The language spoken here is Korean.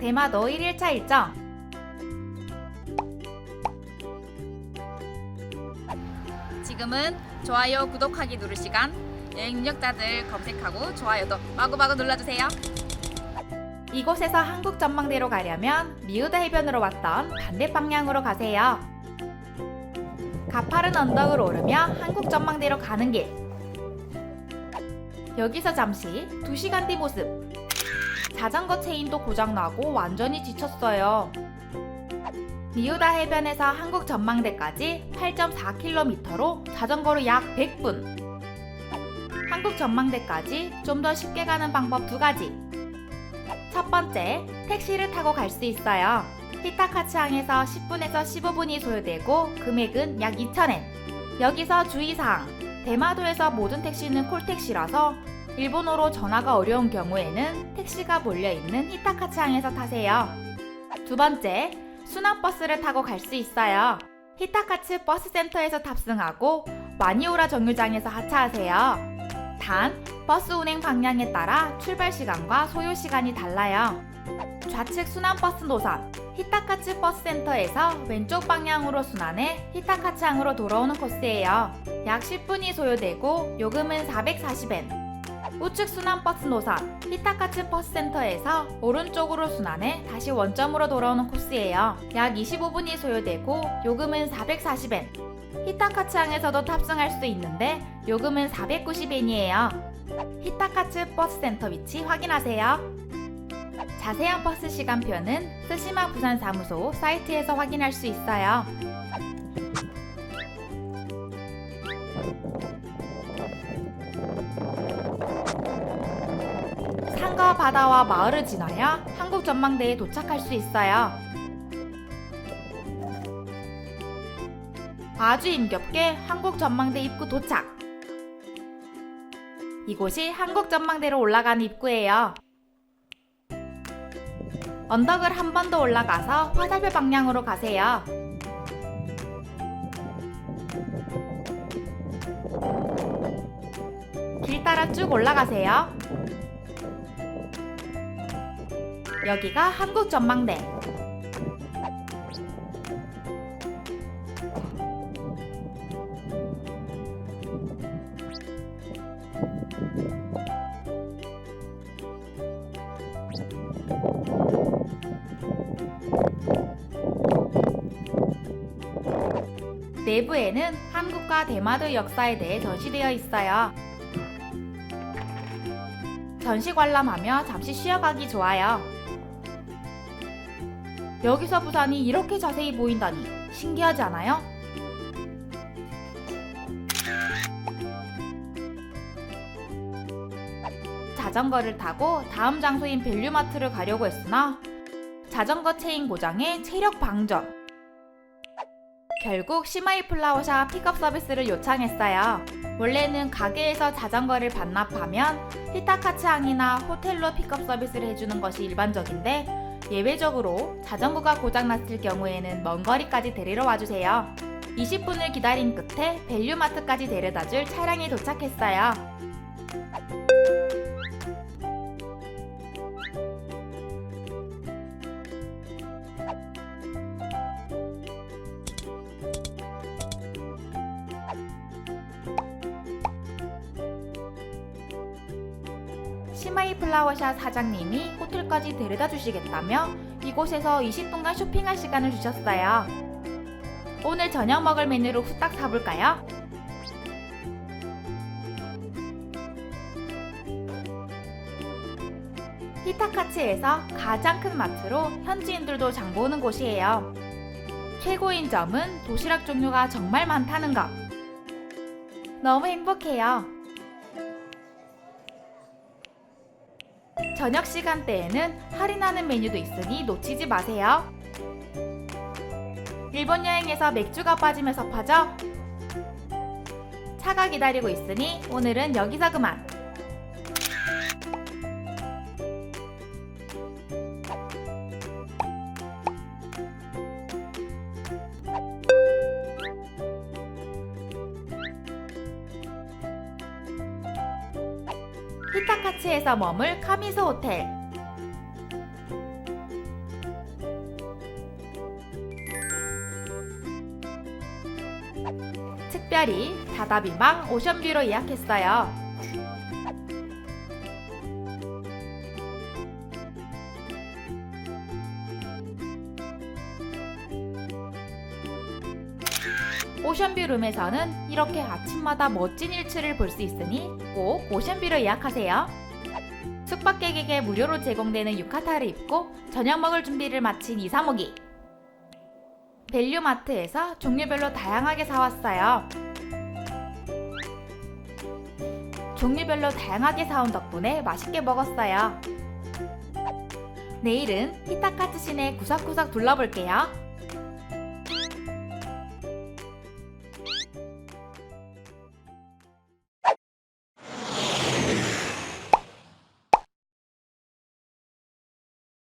대마도 1일차 일정 지금은 좋아요, 구독하기 누를 시간. 여행 능력자들 검색하고 좋아요도 마구마구 눌러주세요. 이곳에서 한국 전망대로 가려면 미우다 해변으로 왔던 반대 방향으로 가세요. 가파른 언덕을 오르며 한국 전망대로 가는 길. 여기서 잠시 2시간 뒤 모습. 자전거 체인도 고장나고 완전히 지쳤어요. 미우다 해변에서 한국 전망대까지 8.4km로 자전거로 약 100분. 한국 전망대까지 좀 더 쉽게 가는 방법 두 가지. 첫 번째, 택시를 타고 갈 수 있어요. 히타카츠항에서 10분에서 15분이 소요되고 금액은 약 2,000엔. 여기서 주의사항. 대마도에서 모든 택시는 콜택시라서 일본어로 전화가 어려운 경우에는 택시가 몰려있는 히타카츠항에서 타세요. 두 번째, 순환버스를 타고 갈 수 있어요. 히타카츠 버스센터에서 탑승하고 마니오라 정류장에서 하차하세요. 단, 버스 운행 방향에 따라 출발 시간과 소요 시간이 달라요. 좌측 순환버스 노선, 히타카츠 버스센터에서 왼쪽 방향으로 순환해 히타카츠항으로 돌아오는 코스예요. 약 10분이 소요되고 요금은 440엔. 우측 순환 버스 노선, 히타카츠 버스센터에서 오른쪽으로 순환해 다시 원점으로 돌아오는 코스예요. 약 25분이 소요되고 요금은 440엔. 히타카츠항에서도 탑승할 수 있는데 요금은 490엔이에요. 히타카츠 버스센터 위치 확인하세요. 자세한 버스 시간표는 스시마 부산 사무소 사이트에서 확인할 수 있어요. 산과 바다와 마을을 지나야 한국 전망대에 도착할 수 있어요. 아주 힘겹게 한국 전망대 입구 도착. 이곳이 한국 전망대로 올라가는 입구예요. 언덕을 한 번 더 올라가서 화살표 방향으로 가세요. 길 따라 쭉 올라가세요. 여기가 한국 전망대. 내부에는 한국과 대마도 역사에 대해 전시되어 있어요. 전시 관람하며 잠시 쉬어가기 좋아요. 여기서 부산이 이렇게 자세히 보인다니 신기하지 않아요? 자전거를 타고 다음 장소인 밸류마트를 가려고 했으나 자전거 체인 고장에 체력 방전. 결국 시마이 플라워샵 픽업 서비스를 요청했어요. 원래는 가게에서 자전거를 반납하면 히타카츠항이나 호텔로 픽업 서비스를 해주는 것이 일반적인데 예외적으로 자전거가 고장났을 경우에는 먼 거리까지 데리러 와주세요. 20분을 기다린 끝에 밸류마트까지 데려다 줄 차량이 도착했어요. 시마이 플라워샷 사장님이 호텔까지 데려다 주시겠다며 이곳에서 20분간 쇼핑할 시간을 주셨어요. 오늘 저녁 먹을 메뉴로 후딱 사볼까요? 히타카츠에서 가장 큰 마트로 현지인들도 장보는 곳이에요. 최고인 점은 도시락 종류가 정말 많다는 것. 너무 행복해요. 저녁 시간대에는 할인하는 메뉴도 있으니 놓치지 마세요. 일본 여행에서 맥주가 빠지면 섭하죠? 차가 기다리고 있으니 오늘은 여기서 그만. 히타카츠에서 머물 카미소 호텔. 특별히 다다비망 오션뷰로 예약했어요. 오션뷰 룸에서는 이렇게 아침마다 멋진 일출을 볼 수 있으니 꼭 오션뷰로 예약하세요. 숙박객에게 무료로 제공되는 유카타를 입고 저녁 먹을 준비를 마친 이사모기. 밸류마트에서 종류별로 다양하게 사왔어요. 종류별로 다양하게 사온 덕분에 맛있게 먹었어요. 내일은 히타카츠 시내 구석구석 둘러볼게요.